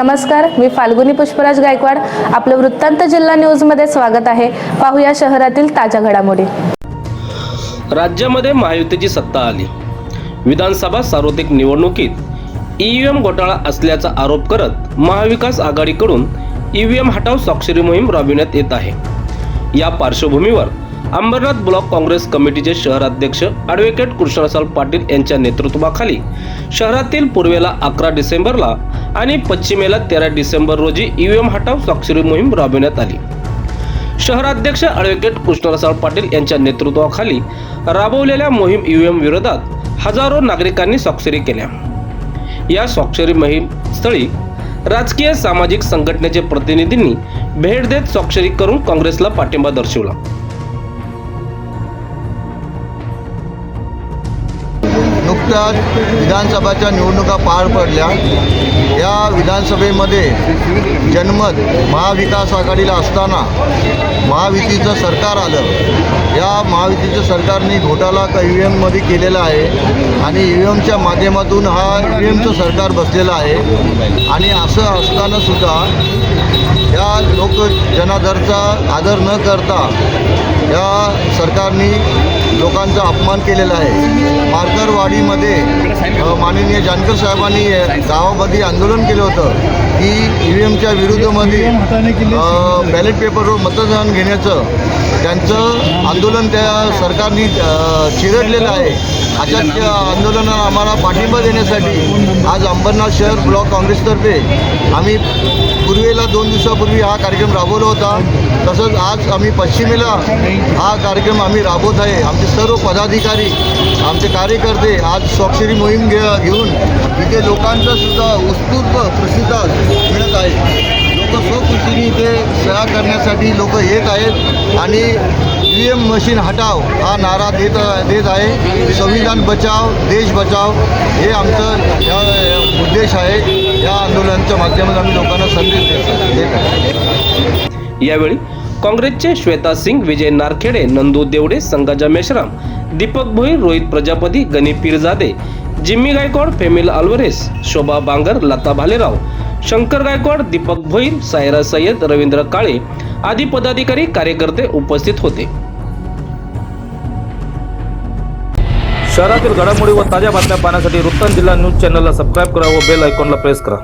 नमस्कार मी फाल्गुनी पुष्पराज गायकवाड. आपलं वृत्तांत जिल्हा न्यूजमध्ये स्वागत आहे. पाहूया शहरातील ताज्या घडामोडी. राज्यामध्ये महायुतीची सत्ता आली. विधानसभा सार्वत्रिक निवडणुकीत ईव्हीएम घोटाळा असल्याचा आरोप करत महाविकास आघाडीकडून ईव्हीएम हटाव स्वाक्षरी मोहीम राबविण्यात येत आहे. या पार्श्वभूमीवर अंबरनाथ ब्लॉक काँग्रेस कमिटीचे शहराध्यक्ष ॲडव्होकेट कृष्णसाल पाटील यांच्या नेतृत्वाखाली शहरातील पूर्वेला अकरा डिसेंबरला आणि पश्चिमेला तेरा डिसेंबर रोजी ईव्हीएम हटाव स्वाक्षरी मोहीम राबविण्यात आली. शहराध्यक्ष ॲडव्होकेट कृष्णरसाळ पाटील यांच्या नेतृत्वाखाली राबवलेल्या मोहीम ईव्हीएम विरोधात हजारो नागरिकांनी स्वाक्षरी केल्या. या स्वाक्षरी मोहीम स्थळी राजकीय सामाजिक संघटनेचे प्रतिनिधींनी भेट देत स्वाक्षरी करून काँग्रेसला पाठिंबा दर्शवला. नुकत्याच विधानसभाच्या निवडणुका पार पडल्या. या विधानसभेमध्ये जनमत महाविकास आघाडीला असताना महायुतीचं सरकार आलं. या महायुतीचं सरकारने घोटाळा का ई व्ही एममध्ये केलेला आहे आणि ई व्ही एमच्या माध्यमातून हा ई व्ही एमचं सरकार बसलेलं आहे. आणि असं असतानासुद्धा या लोक जनादरचा आदर न करता या सरकारने लोकांचा अपमान केलेला आहे. मार्करवाडीमध्ये माननीय जानकर साहेबांनी गावामध्ये आंदोलन केलं होतं. की ई व्ही एमच्या विरुद्धमध्ये बॅलेट पेपरवर मतदान घेण्याचं त्यांचं आंदोलन त्या सरकारने चिरडलेलं आहे अशा आंदोलनाला आम्हाला पाठिंबा देण्यासाठी आज अंबरनाथ शहर ब्लॉक काँग्रेसतर्फे आम्ही पूर्वेला दोन दिवसापूर्वी हा कार्यक्रम राबवला होता. तसंच आज आम्ही पश्चिमेला हा कार्यक्रम आम्ही राबवत आहे. आमचे सर्व पदाधिकारी आमचे कार्यकर्ते आज स्वाक्षरी मोहीम घे घेऊन इथे लोकांचा सुद्धा उत्स्फूर्त प्रतिसाद मिळत आहे. लोक स्वखुशीने इथे सेवा करण्यासाठी लोक येत आहेत आणि ई एम मशीन हटाव हा नारा देत देत आहे. संविधान बचाव देश बचाव हे आमचं या उद्देश आहे. या आंदोलनाच्या माध्यमातून आम्ही लोकांना संदेश देत देत आहे. यावेळी काँग्रेसचे श्वेता सिंग विजय नारखेडे नंदू देवडे संगाजा मेश्राम दीपक भोईर रोहित प्रजापती गणी पीरजादे जिम्मी गायकवाड फेमिल अल्वरेस शोभा बांगर लता भालेराव शंकर गायकवाड दीपक भोईर सायरा सय्यद रवींद्र काळे आदी पदाधिकारी कार्यकर्ते उपस्थित होते. शहरातील घडामोडी व ताज्या बातम्या पाहण्यासाठी वृत्तांत जिल्हा न्यूज चॅनलला सबस्क्राईब करा व बेल आयकॉनला प्रेस करा.